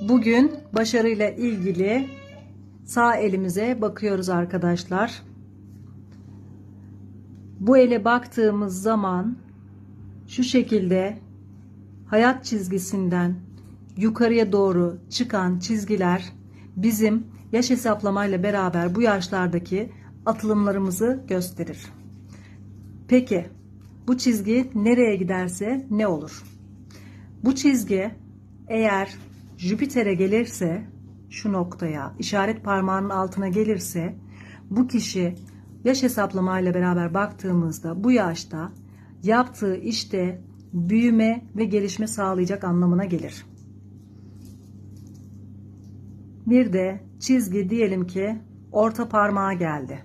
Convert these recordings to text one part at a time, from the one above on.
Bugün başarıyla ilgili sağ elimize bakıyoruz arkadaşlar. Bu ele baktığımız zaman şu şekilde hayat çizgisinden yukarıya doğru çıkan çizgiler bizim yaş hesaplamayla beraber bu yaşlardaki atılımlarımızı gösterir. Peki bu çizgi nereye giderse ne olur? Bu çizgi eğer Jüpiter'e gelirse şu noktaya işaret parmağının altına gelirse bu kişi yaş hesaplamayla beraber baktığımızda bu yaşta yaptığı işte büyüme ve gelişme sağlayacak anlamına gelir. Bir de çizgi diyelim ki orta parmağa geldi.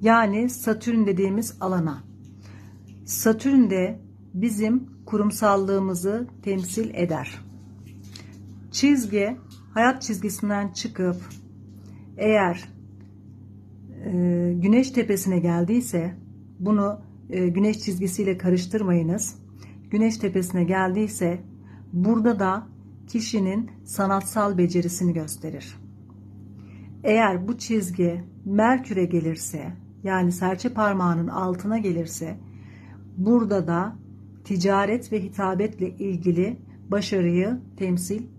Yani Satürn dediğimiz alana. Satürn de bizim kurumsallığımızı temsil eder. Çizgi hayat çizgisinden çıkıp eğer e, güneş tepesine geldiyse bunu e, güneş çizgisiyle karıştırmayınız. Güneş tepesine geldiyse burada da kişinin sanatsal becerisini gösterir. Eğer bu çizgi Merkür'e gelirse yani serçe parmağının altına gelirse burada da ticaret ve hitabetle ilgili başarıyı temsil